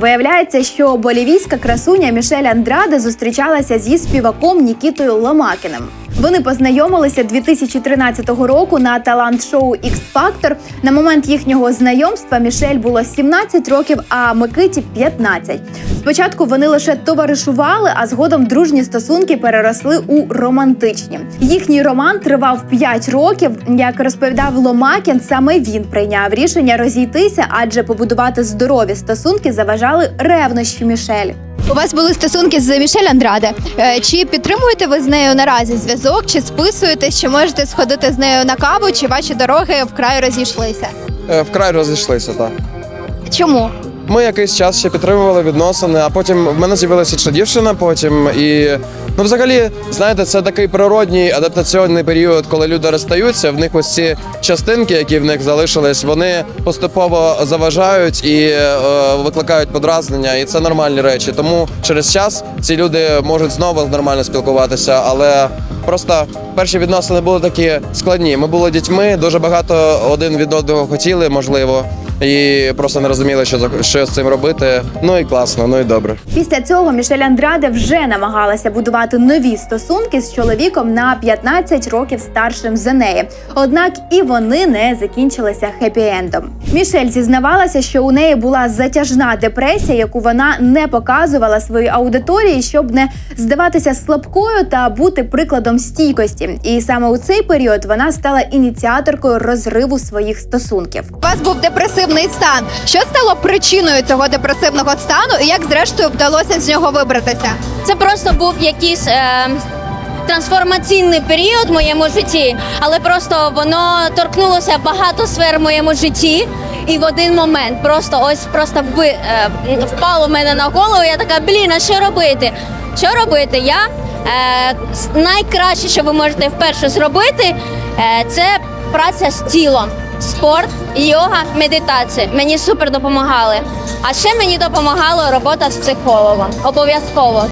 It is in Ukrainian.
Виявляється, що болівійська красуня Мішель Андраде зустрічалася зі співаком Нікітою Ломакіним. Вони познайомилися 2013 року на талант-шоу X Factor. На момент їхнього знайомства Мішель було 17 років, а Микиті 15. Спочатку вони лише товаришували, а згодом дружні стосунки переросли у романтичні. Їхній роман тривав 5 років. Як розповідав Ломакін, саме він прийняв рішення розійтися, адже побудувати здорові стосунки заважали ревнощі Мішель. У вас були стосунки з Мішель Андраде. Е, Чи підтримуєте ви з нею наразі зв'язок? Чи списуєтесь? Чи можете сходити з нею на каву? Чи ваші дороги вкрай розійшлися? Е, Вкрай розійшлися, так. Чому? Ми якийсь час ще підтримували відносини, а потім в мене з'явилася ще дівчина потім. І ну, взагалі, знаєте, це такий природній адаптаційний період, коли люди розстаються. В них ось ці частинки, які в них залишились, вони поступово заважають і е, викликають подразнення, і це нормальні речі. Тому через час ці люди можуть знову нормально спілкуватися, але просто перші відносини були такі складні. Ми були дітьми, дуже багато один від одного хотіли, можливо. І просто не розуміли, що за- що з цим робити. Ну і класно, ну і добре. Після цього Мішель Андраде вже намагалася будувати нові стосунки з чоловіком на 15 років старшим за неї. Однак і вони не закінчилися хеппі-ендом. Мішель зізнавалася, що у неї була затяжна депресія, яку вона не показувала своїй аудиторії, щоб не здаватися слабкою та бути прикладом стійкості. І саме у цей період вона стала ініціаторкою розриву своїх стосунків. У вас був депресивний стан. Що стало причиною цього депресивного стану, і як зрештою вдалося з нього вибратися? Це просто був якийсь е, трансформаційний період в моєму житті, але просто воно торкнулося багато сфер в моєму житті. І в один момент просто ось просто ви, е, впало в мене на голову. Я така, блін, а що робити? Що робити? Я е, найкраще, що ви можете вперше зробити, е, це праця з тілом. Спорт, йога, медитація. Мені супер допомагали. А ще мені допомагала робота з психологом. Обов'язково.